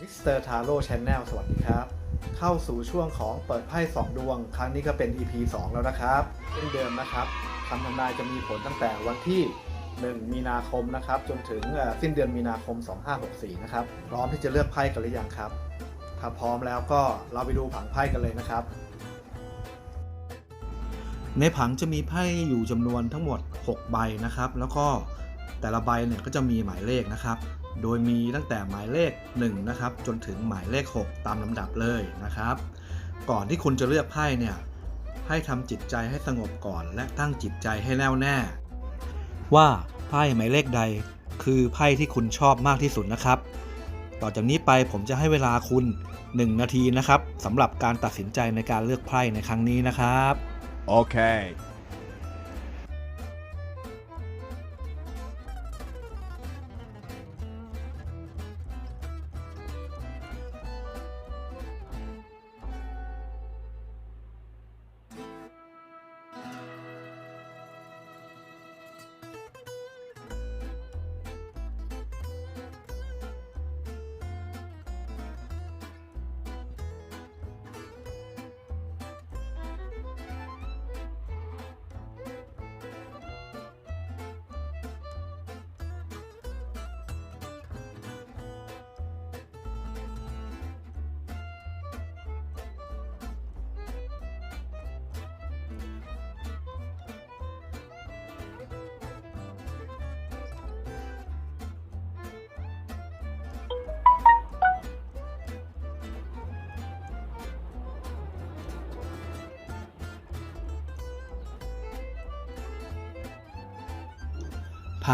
มิสเตอร์ทาโร่ชแนลสวัสดีครับ เข้าสู่ช่วงของเปิดไพ่2ดวง ครั้งนี้ก็เป็น EP 2 แล้วนะครับเช่นเดิมนะครับคำทำนายจะมีผลตั้งแต่วันที่ 1 มีนาคมนะครับ จนถึงสิ้นเดือนมีนาคม 2564 นะครับ พร้อมที่จะเลือกไพ่กันหรือยังครับ ถ้าพร้อมแล้วก็เราไปดูผังไพ่กันเลยนะครับ ในผังจะมีไพ่อยู่จำนวนทั้งหมด 6 ใบนะครับ แล้วก็แต่ละใบเนี่ยก็จะมีหมายเลขนะครับ โดยมีตั้งแต่หมายเลข1นะครับจนถึงหมายเลข 6 ตามลำดับเลยนะครับ ก่อนที่คุณจะเลือกไพ่เนี่ยให้ทำจิตใจให้สงบก่อนและตั้งจิตใจให้แน่วแน่ ว่าไพ่หมายเลขใดคือไพ่ที่คุณชอบมากที่สุดนะครับ ต่อจากนี้ไปผมจะให้เวลาคุณ 1 นาทีนะครับสำหรับการตัดสินใจในการเลือกไพ่ในครั้งนี้นะครับ Okay.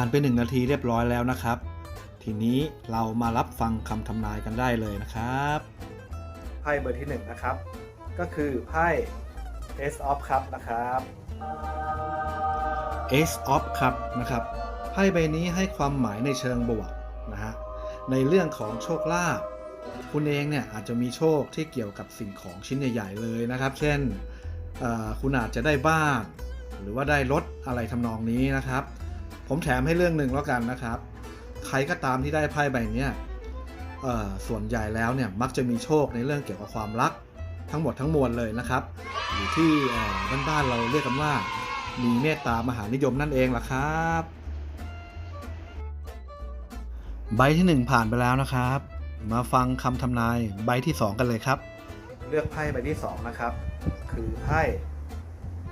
ผ่านไป 1 นาทีเรียบร้อยแล้วนะครับ ทีนี้เรามารับฟังคำทำนายกันได้เลยนะครับไพ่เบอร์ที่ 1 นะครับ ก็คือไพ่ Ace of Cup นะครับ Ace of Cup นะครับไพ่ใบนี้ให้ความหมายในเชิงบวกนะฮะในเรื่องของโชคลาภคุณเองเนี่ยอาจจะมีโชคที่เกี่ยวกับสิ่งของชิ้นใหญ่ ๆ เลยนะครับ เช่นเอ่อคุณอาจจะได้บ้าน หรือว่าได้รถอะไรทำนองนี้นะครับ ผมแถมให้เรื่องหนึ่งแล้วกันนะครับ ใครก็ตามที่ได้ไพ่ใบนี้ส่วนใหญ่แล้วเนี่ยมักจะมีโชคในเรื่องเกี่ยวกับความรักทั้งหมดทั้งมวลเลยนะครับหรือที่บ้านๆเราเรียกกันว่า มีเมตตามหานิยมนั่นเองล่ะครับ ใบที่ 1 ผ่านไปแล้วนะครับ มาฟังคำทำนายใบที่ 2 กันเลยครับ เลือกไพ่ใบที่ 2 นะครับ คือไพ่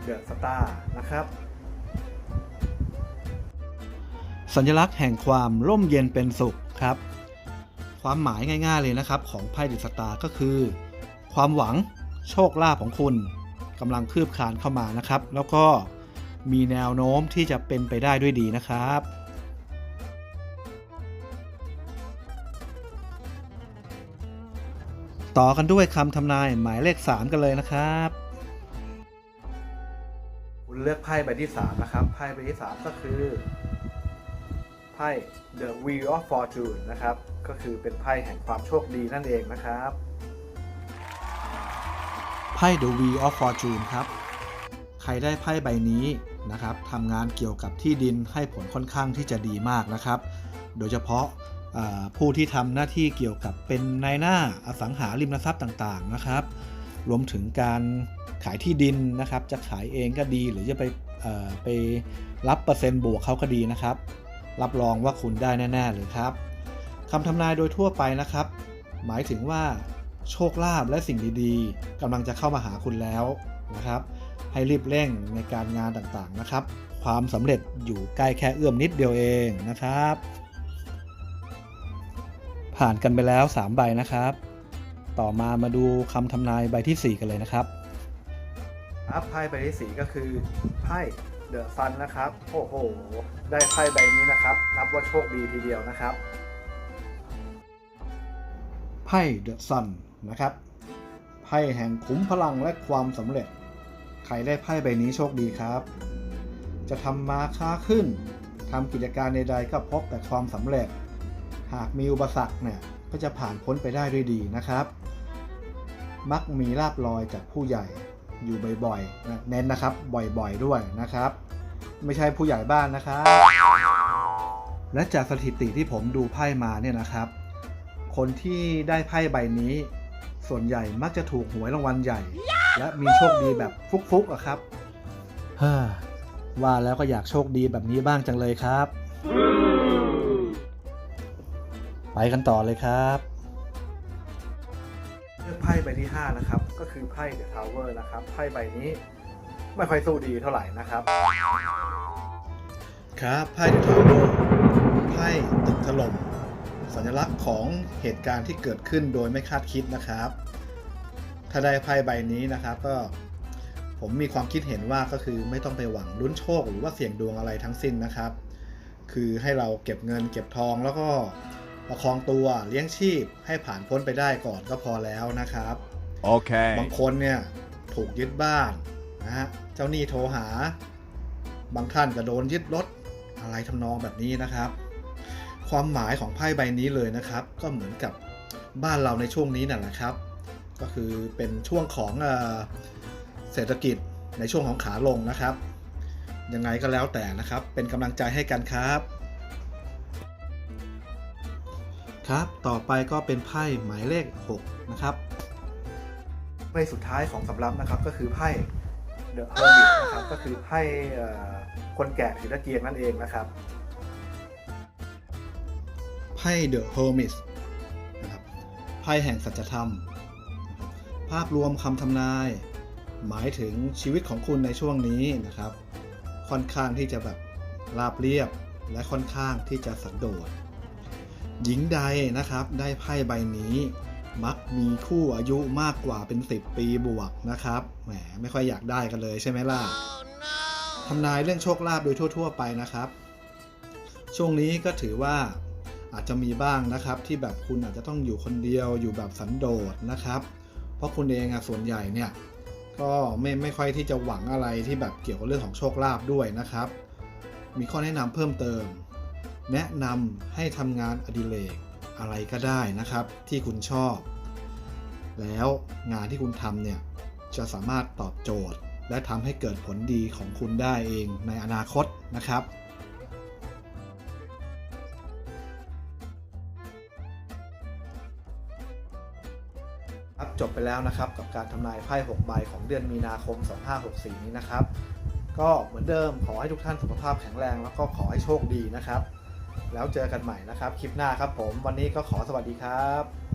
เดอะสตาร์นะครับ สัญลักษณ์แห่งความร่มเย็นเป็นสุขครับ ความหมายง่าย ๆเลยนะครับ ของไพ่ดอะสตาก็คือ ความหวังโชคลาภของคุณกำลังคืบคลานเข้ามานะครับ แล้วก็มีแนวโน้มที่จะเป็นไปได้ด้วยดีนะครับ ต่อกันด้วยคำทำนายหมายเลข 3 กันเลยนะครับ คุณเลือกไพ่ใบที่ 3 นะครับไพ่ใบที่ 3 ก็คือ ไพ่ The Wheel of Fortune นะครับ ก็คือเป็นไพ่แห่งความโชคดีนั่นเองนะครับ ไพ่ The Wheel of Fortune ครับ ใครได้ไพ่ใบนี้นะครับทำงานเกี่ยวกับที่ดินให้ผลค่อนข้างที่จะดีมากนะครับ โดยเฉพาะผู้ที่ทำหน้าที่เกี่ยวกับเป็นนายหน้าอสังหาริมทรัพย์ต่างๆนะครับ รวมถึงการขายที่ดินนะครับ จะขายเองก็ดีหรือจะไปไปรับเปอร์เซ็นต์บวกเขาก็ดีนะครับ รับรองว่าคุณได้แน่ๆเลยครับคำทำนายโดยทั่วไปนะครับ หมายถึงว่า โชคลาภและสิ่งดีๆกำลังจะเข้ามาหาคุณแล้วนะครับ ให้รีบเร่งในการงานต่างๆนะครับ ความสำเร็จอยู่ใกล้แค่เอื้อมนิดเดียวเองนะครับ ผ่านกันไปแล้ว 3 ใบนะครับ ต่อมามาดูคำทำนายใบทีสี่4 กันเลยนะครับอัพไพ่ใบที่4ก็คือไพ่ เดอะซันนะครับ โอ้โห ได้ไพ่ใบนี้นะครับ นับว่าโชคดีทีเดียวนะครับ ไพ่เดอะซันนะครับ ไพ่แห่งขุมพลังและความสำเร็จ ใครได้ไพ่ใบนี้โชคดีครับ จะทำมาค้าขึ้นทำกิจการใดๆก็พบแต่ความสำเร็จ หากมีอุปสรรคเนี่ยก็จะผ่านพ้นไปได้ด้วยดีนะครับ มักมีลาบลอยจากผู้ใหญ่ อยู่บ่อยๆนะเน้นนะครับบ่อยๆด้วยนะครับ ไม่ใช่ผู้ใหญ่บ้านนะครับ และจากสถิติที่ผมดูไพ่มาเนี่ยนะครับ คนที่ได้ไพ่ใบนี้ ส่วนใหญ่มักจะถูกหวยรางวัลใหญ่ และมีโชคดีแบบฟุกๆอะครับฮ่าว่าแล้วก็อยากโชคดีแบบนี้บ้างจังเลยครับ ไปกันต่อเลยครับเลือกไพ่ใบที่ 5 นะครับ คือไพ่เดอะทาวเวอร์นะครับไพ่ใบนี้ไม่ค่อยสู้ดีเท่าไหร่นะครับ ครับไพ่เดอะทาวเวอร์ไพ่ตึกถล่มสัญลักษณ์ของเหตุการณ์ที่เกิดขึ้นโดยไม่คาดคิดนะครับ ถ้าได้ไพ่ใบนี้นะครับก็ผมมีความคิดเห็นว่าก็คือไม่ต้องไปหวังลุ้นโชคหรือว่าเสี่ยงดวงอะไรทั้งสิ้นนะครับ คือให้เราเก็บเงินเก็บทองแล้วก็ประคองตัวเลี้ยงชีพให้ผ่านพ้นไปได้ก่อนก็พอแล้วนะครับ Okay. บางคนเนี่ยถูกยึดบ้านนะฮะเจ้าหนี้โทรหา บางท่านก็โดนยึดรถอะไรทำนองแบบนี้นะครับ ความหมายของไพ่ใบนี้เลยนะครับ ก็เหมือนกับบ้านเราในช่วงนี้นั่นแหละครับ ก็คือเป็นช่วงของเออเศรษฐกิจในช่วงของขาลงนะครับ ยังไงก็แล้วแต่นะครับ เป็นกำลังใจให้กันครับครับ ต่อไปก็เป็นไพ่หมายเลข 6 นะครับ ไพ่สุดท้ายของสำรับนะครับก็คือไพ่ The Hermit นะครับก็คือไพ่คนแก่ถือตะเกียงนั่นเองนะครับไพ่ The Hermit นะครับไพ่แห่งสัจธรรม ภาพรวมคำทำนาย หมายถึงชีวิตของคุณในช่วงนี้นะครับ ค่อนข้างที่จะแบบราบเรียบและค่อนข้างที่จะสันโดษหญิงใดนะครับได้ไพ่ใบนี้ มักมีคู่อายุมากกว่าเป็น 10 ปีบวกนะครับ แหมไม่ค่อยอยากได้กันเลยใช่ไหมล่ะทำนายเรื่องโชคลาภโดยทั่ว ๆ ไปนะครับ ช่วงนี้ก็ถือว่าอาจจะมีบ้างนะครับที่แบบคุณอาจจะต้องอยู่คนเดียวอยู่แบบสันโดษนะครับ เพราะคุณเองอะส่วนใหญ่เนี่ยก็ไม่ไม่ค่อยที่จะหวังอะไรที่แบบเกี่ยวกับเรื่องของโชคลาภด้วยนะครับ มีข้อแนะนำเพิ่มเติม แนะนำให้ทำงานอดิเรก อะไรก็ได้นะครับ ที่คุณชอบ แล้วงานที่คุณทำเนี่ยจะสามารถตอบโจทย์ และทำให้เกิดผลดีของคุณได้เองในอนาคตนะครับครับจบไปแล้วนะครับกับการทำนายไพ่6ใบของเดือนมีนาคม 2564 นี้นะครับ ก็เหมือนเดิมขอให้ทุกท่านสุขภาพแข็งแรงแล้วก็ขอให้โชคดีนะครับ แล้วเจอกันใหม่นะครับ คลิปหน้าครับผม วันนี้ก็ขอสวัสดีครับ